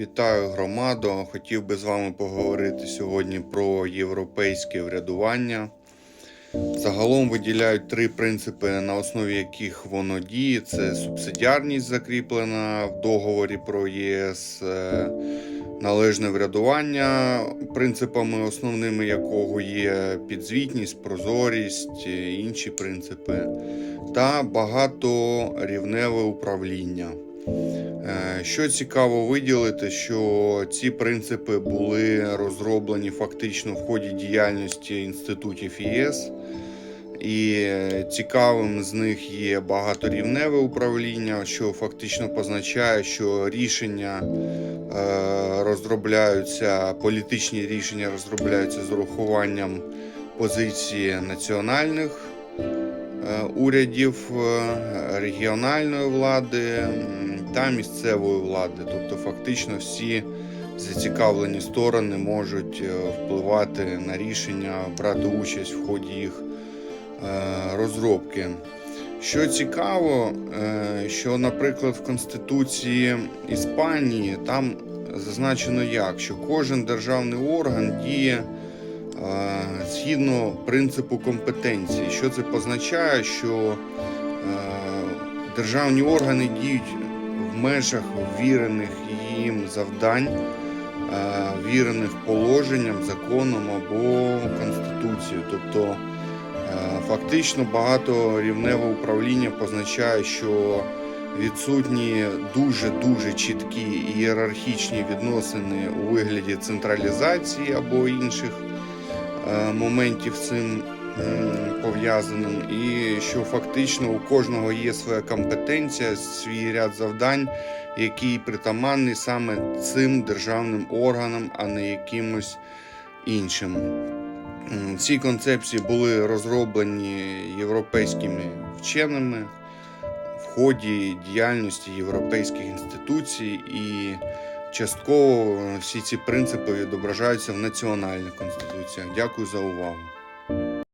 Вітаю громаду. Хотів би з вами поговорити сьогодні про європейське врядування. Загалом виділяють три принципи, на основі яких воно діє: це субсидіарність, закріплена в договорі про ЄС, е, належне врядування, принципами основними якого є підзвітність, прозорість, е, інші принципи, та багаторівневе управління. Е, Що цікаво виділити, що ці принципи були розроблені фактично в ході діяльності інститутів ЄС. І е, цікавим з них є багаторівневе управління, що фактично позначає, що рішення е, розробляються, політичні рішення розробляються з урахуванням позиції національних урядів, е, регіональної влади та місцевої влади. Тобто, фактично, всі зацікавлені сторони можуть е, впливати на рішення, брати участь в ході їх е, розробки. Що цікаво, е, що, наприклад, в Конституції Іспанії там зазначено як, що кожен державний орган діє е, згідно принципу компетенції. Що це позначає, що е, державні органи діють в межах ввірених їм завдань, е, вірених положенням, законом або конституцією. Тобто е, фактично багаторівневе управління позначає, що відсутні дуже дуже чіткі ієрархічні відносини у вигляді централізації або інших моментів з цим пов'язаним, і що фактично у кожного є своя компетенція, свій ряд завдань, який притаманний саме цим державним органам, а не якимось іншим. Ці концепції були розроблені європейськими вченими в ході діяльності європейських інституцій, і частково всі ці принципи відображаються в національних конституціях. Дякую за увагу.